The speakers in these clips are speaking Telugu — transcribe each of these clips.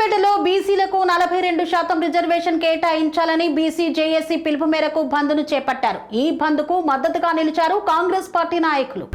బీసీలకు నలభై రెండు శాతం రిజర్వేషన్ కేటాయించాలని బీసీ జేఏసీ పిలుపు మేరకు బంద్ను చేపట్టారు. ఈ బంద్కు మద్దతుగా నిలిచారు కాంగ్రెస్ పార్టీ నాయకులు.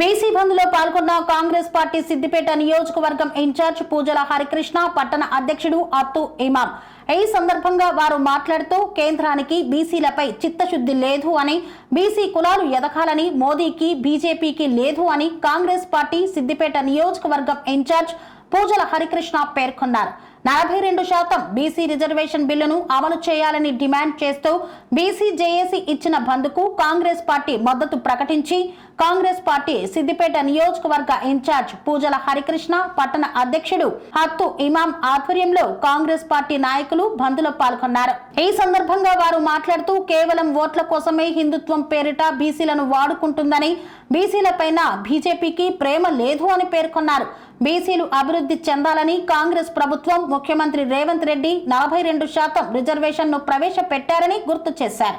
బీసీ బంద్లో పాల్గొన్న కాంగ్రెస్ పార్టీ సిద్దిపేట నియోజకవర్గం ఇన్ఛార్జ్ పూజల హరికృష్ణ పట్టణ అధ్యక్షుడు అత్తు ఇమాం ఈ సందర్భంగా వారు మాట్లాడుతూ కేంద్రానికి బీసీలపై చిత్తశుద్ధి లేదు అని బీసీ కులాలు ఎదగాలని మోదీకి బీజేపీకి లేదు అని కాంగ్రెస్ పార్టీ సిద్దిపేట నియోజకవర్గం ఇన్ఛార్జ్ పూజల హరికృష్ణ పేర్కొన్నారు. నలభై రెండు శాతం బీసీ రిజర్వేషన్ బిల్లును అమలు చేయాలని డిమాండ్ చేస్తూ బీసీ జేఏసీ ఇచ్చిన బంద్కు కాంగ్రెస్ పార్టీ మద్దతు ప్రకటించి కాంగ్రెస్ పార్టీ సిద్దిపేట నియోజకవర్గ ఇన్ఛార్జ్ పూజల హరికృష్ణ పట్టణ అధ్యక్షుడు హత్తు ఇమాం ఆధ్వర్యంలో కాంగ్రెస్ పార్టీ నాయకులు బంద్లో పాల్గొన్నారు. ఈ సందర్భంగా వారు మాట్లాడుతూ కేవలం ఓట్ల కోసమే హిందుత్వం పేరిట బీసీలను వాడుకుంటుందని బీసీలపైన బీజేపీకి ప్రేమ లేదు అని పేర్కొన్నారు. బీసీలు అభివృద్ధి చెందాలని కాంగ్రెస్ ప్రభుత్వం ముఖ్యమంత్రి రేవంత్ రెడ్డి నలభై రెండు శాతం రిజర్వేషన్ను ప్రవేశపెట్టారని గుర్తు చేశారు.